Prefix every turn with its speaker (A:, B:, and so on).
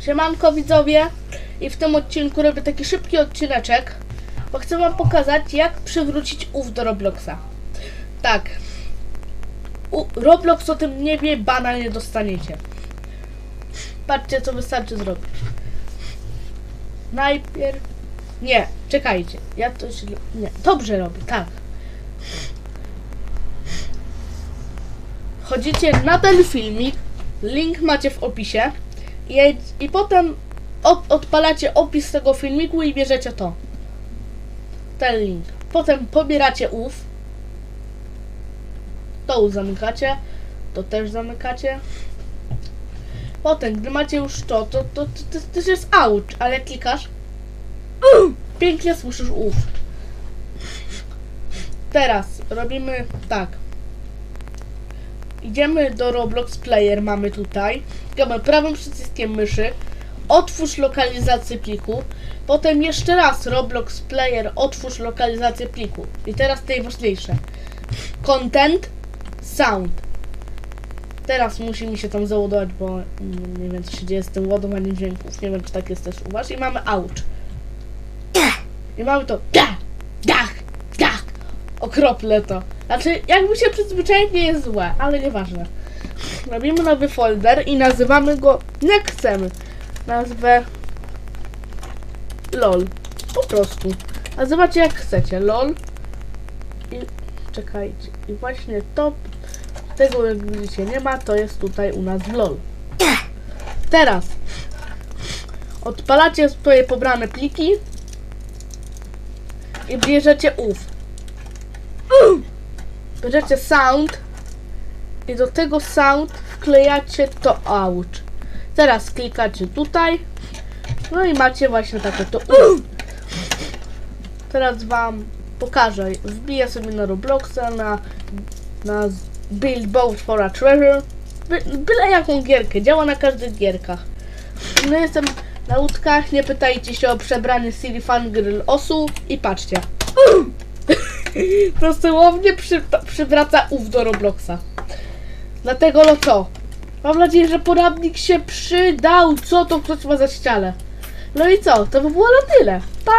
A: Siema, siemanko widzowie i w tym odcinku robię taki szybki odcineczek, bo chcę wam pokazać jak przywrócić ów do Robloxa. Tak, U, Roblox o tym nie wie, bana nie dostaniecie. Patrzcie co wystarczy zrobić. Najpierw... Nie, czekajcie, ja to źle... Nie, dobrze robię, tak. Chodzicie na ten filmik, link macie w opisie i, i potem op, odpalacie opis tego filmiku i bierzecie to. Ten link. Potem pobieracie ów. To zamykacie. To też zamykacie. Potem, gdy macie już to, to, to, to, też jest ouch, ale klikasz, pięknie słyszysz ów. Teraz robimy tak. Idziemy do Roblox Player, mamy tutaj. Klikamy prawym przyciskiem myszy. Otwórz lokalizację pliku. Potem jeszcze raz Roblox Player, otwórz lokalizację pliku. I teraz najważniejsze. Content, sound. Teraz musi mi się tam załadować, bo nie, wiem co się dzieje z tym ładowaniem dźwięków. Nie wiem czy tak jest też u was. I mamy ouch. I mamy to da, dach, dach. Okrople to. Znaczy, jakby się przyzwyczaić nie jest złe, ale nieważne. Robimy nowy folder i nazywamy go jak chcemy. Nazwę LOL. Po prostu. Nazywacie jak chcecie. LOL. I czekajcie. I właśnie to tego jak widzicie nie ma, to jest tutaj u nas LOL. Teraz odpalacie swoje pobrane pliki i bierzecie ów. Bierzecie sound i do tego sound wklejacie to ouch. Teraz klikacie tutaj. No i macie właśnie takie to uf. Teraz wam pokażę. Wbiję sobie na Robloxa, na, na Build Boat for a Treasure. By, byle jaką gierkę, działa na każdych gierkach. No jestem na łódkach, nie pytajcie się o przebranie Silly Fangirl Osu i patrzcie. Dosłownie przy, przywraca ów do Robloxa. Dlatego no co? Mam nadzieję, że poradnik się przydał. Co to ktoś ma za ścianę? No i co? To by było na tyle. Pa!